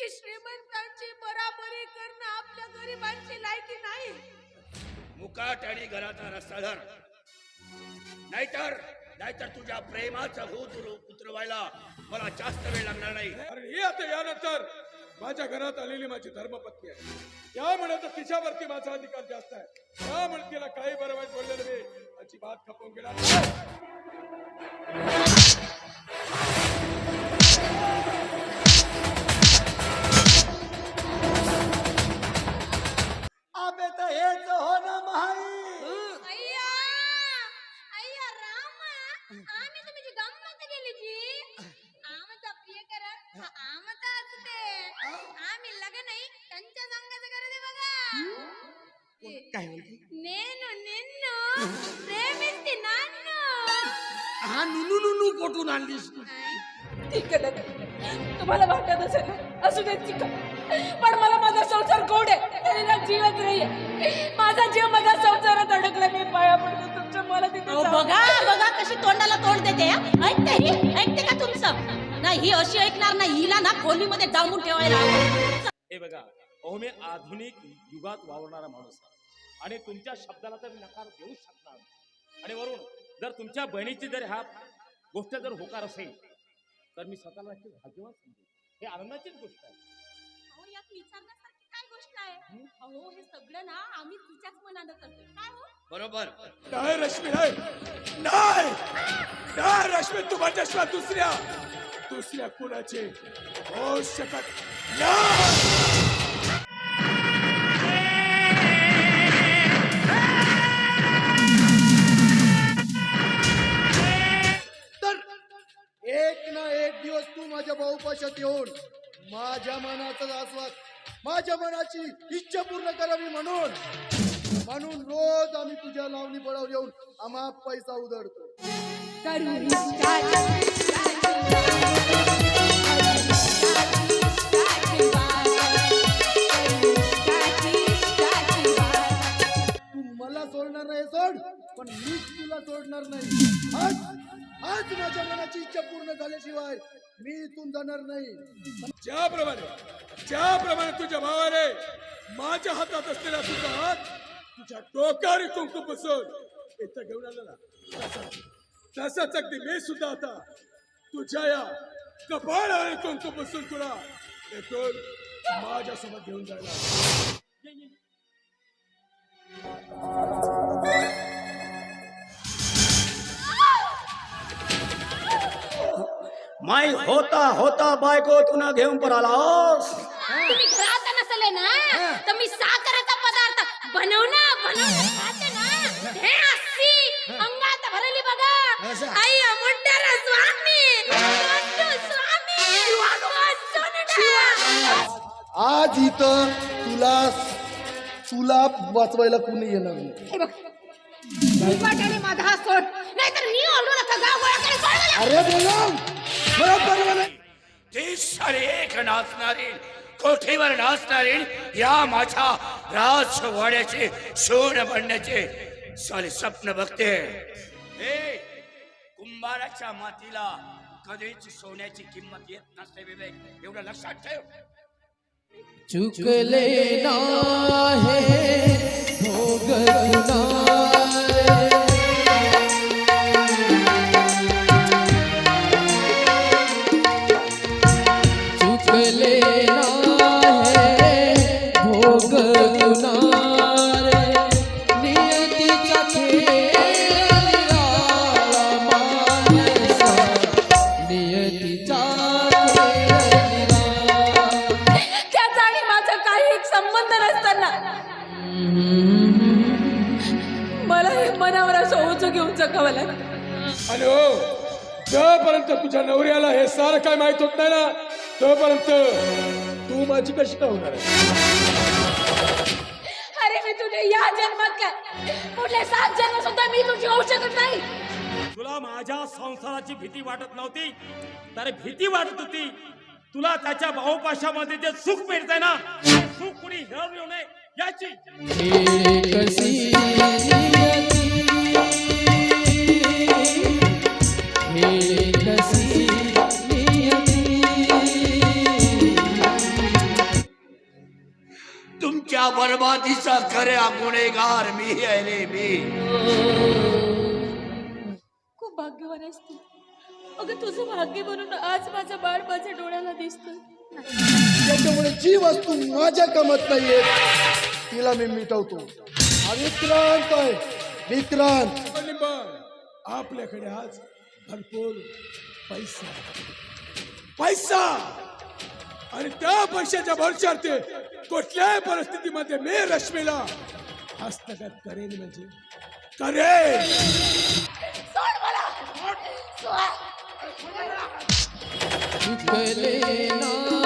की श्रीमंतांची बराबरी करणं आपल्या गरिबांची लायकी नाही. मुकाट आणि घराचा रस्ता धर. नाहीतर नाहीतर तुझ्या प्रेमाचं भूत उतरवायला मला जास्त वेळ लागणार नाही. कारण ही आता यानंतर माझ्या घरात आलेली माझी धर्मपत्नी आहे. त्यामुळे तर तिच्यावरती माझा अधिकार जास्त आहे. त्यामुळे तिला काही बरं वाईट बोललेलं मी अजिबात खपवून गेला. काय म्हणते? नेनो नेनो प्रेमिस्ती नानो. हा नुनू नुनू कोठून आणलीस तू? ठीक आहे दादा तुम्हाला वाटत असेल ना, असू ठीक आहे. पण मला माझा संसार गोड आहे तरी ना जीवच नाहीये. माझा जीव माझ्या संसारात अडकला मी पाया पडतो तुमच्या मला तिथे अहो, जाऊ बघा बघा कशी तोंडाला तोंड देते हा? ऐकते ही? ऐकते का तुमचं? नाही ही अशी ऐकणार नाही. हिला ना खोलीमध्ये डांबून ठेवायला. हे बघा अहो मी आधुनिक युगात वावरणारा माणूस आहे. आणि तुमच्या शब्दाला तर मी नकार देऊ शकणार नाही. आणि वरून जर तुमच्या बहिणीची जर ह्या गोष्ट जर होकार असेल तर मी स्वतःला नक्की भाग्यवान समजेन. हे आनंदाचीच गोष्ट आहे. अहो, यात विचारण्यासारखी काय गोष्ट आहे? अहो हे सगळं ना आम्ही तिच्याच मनानं करतो काय हो? बरोबर. नाही रश्मी नाही. नाही. नाही रश्मी दुसऱ्या दुसऱ्या कुणाचे होऊ शकत नाही. मनाचा आस्वाद. माझ्या मनाची इच्छा पूर्ण करावी म्हणून. म्हणून रोज आम्ही तुझ्या लावणी पडावर येऊन आम्हा पैसा उधळतो. तू मला सोडणार नाही सोड. पण मीच तुला सोडणार नाही. आज माझ्या मनाची इच्छा पूर्ण झाल्याशिवाय मी इथून जाणार नाही. ज्याप्रमाणे ज्याप्रमाणे तुझ्या भावाने माझ्या हातात असलेला तुझा हात तुझ्या डोक्यावर कुंकू बसून इथं घेऊन आला ना. तसाच अगदी मी सुद्धा आता तुझ्या या कपाळावर कुंकू बसून तुला इथून माझ्यासोबत घेऊन जायला. माई होता होता बायको तुला घेऊन पळालास तुम्ही घरात नसले ना तर मी साखरेचा पदार्थ बनव ना बनव ना, खाते ना. हे अस्सी अंगात भरली बघा. आई मुंडर स्वामी मोठं स्वामी सोनडा. आज इथं तुला तुला वाचवायला कुणी येणार नाही. हे बघ. माझा हात सोड. नाहीतर मी ओरडू नका गाव गोळा करून. सोड मला. अरे बोला बरोबर. मला ती सारी एक नाचणारी कोठीवर नाचणारी या माझ्या राजवाड्याचे शोण बनण्याचे सारे स्वप्न बघते. हे कुंभाराच्या मातीला कधीच सोन्याची किंमत येत नसते विवेक. एवढं लक्षात ठेव. चुक लेना है भोग एक संबंध नसताना. मला हे मनावर असं ओझं घेऊन जगावं लागतं. आणि हो जोपर्यंत तुझ्या नवऱ्याला हे सारं काय माहीत होत नाही ना तोपर्यंत तू माझी कशी का होणार आहे? अरे मी तुझ्या या जन्मात काय पुढले सात जन्म सुद्धा मी तुझी होऊ शकत नाही. तुला माझ्या संसाराची भीती वाटत नव्हती तर भीती वाटत होती तुला त्याच्या भाऊपाशामध्ये जे सुख मिळतंय ना ते सुख कुणी हिरावून येऊ नये याची कसी नियती कसी नियती या बरबादीचा खऱ्या गुन्हेगार मी आहे रे मी खूप भाग्यवान आहेस तू अगं तुझं भाग्य म्हणून आज माझं बाळ माझ्या डोळ्याला दिसतं त्याच्यामुळे जी वस्तू माझ्या कामात नाहीये. तिला मी मिटवतो. हा विक्रांत आहे. विक्रांत. आपल्याकडे आज भरपूर पैसा. पैसा! आणि त्या पैशाच्या भरशार ते कुठल्याही परिस्थितीमध्ये मी रश्मीला हस्तगत करेन म्हणजे करेन. चुकले ना